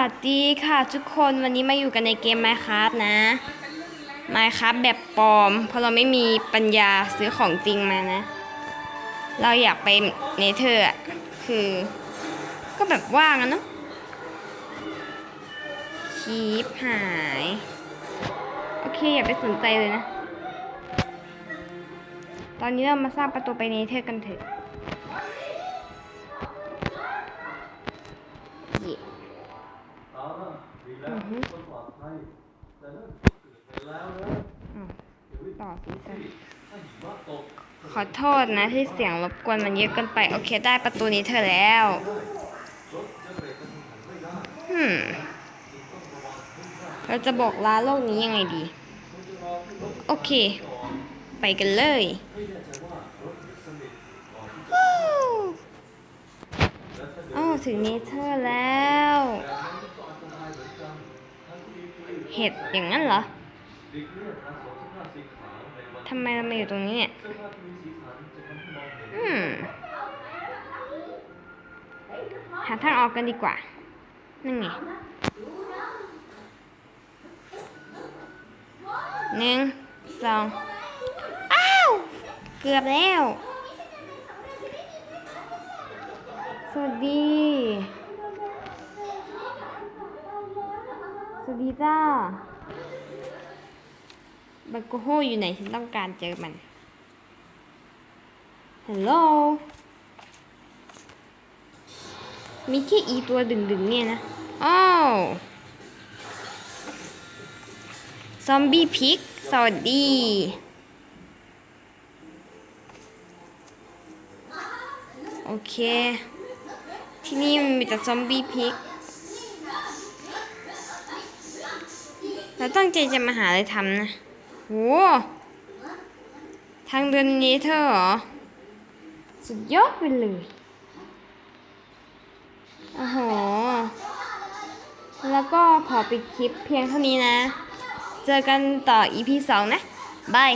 วัสดีค่ะทุกคนวันนี้มาอยู่กันในเกม Minecraft นะ Minecraft แบบปลอม เพราะเราไม่มีปัญญาซื้อของจริงมานะ เราอยากไปเนเธอร์คือ ก็แบบว่างอะเนาะคีปหาย โอเคอย่าไปสนใจเลยนะ ตอนนี้เรามาสร้างประตูไปเนเธอร์กันเถอะ เอาละดีแล้วคนปลอดภัยแต่นั่นเกิดไปแล้วนะต่อสิจ้ะขอโทษนะที่เสียงรบกวนมันเยอะเกินไป โอเคได้ประตูนี้เธอแล้วรถจะเรกกระทันหันไม่ได้ hmm เราจะบอกลาโลกนี้ยังไงดี โอเค ไปกันเลยอ้ถ้าเดินอ้าวถึงเนเธอร์แล้ว เห็ดอย่างนั้นเหรอทำไมเรามาอยู่ตรงนี้เนี่ย อืม หาทางออกกันดีกว่า นั่นไงหนึ่งสองอ้าว เกือบแล้ว สวัสดี ส วัสดีจ้าบักโกโฮอยู่ไหนฉันต้องการเจอมัน ฮัลโหล มีแค่อีตัวดึงๆเนี่ยนะ อ้าวซอมบี้พิก สวัสดี โอเค ที่นี่มันมีแต่ซอมบี้พิก เราตั้งใจจะมาหาอะไรทำนะโหทางเดินนี้เธอเหรอ สุดยอดไปเลย โอ้โห แล้วก็ขอปิดคลิปเพียงเท่านี้นะ เจอกันต่อ EP 2 นะ บาย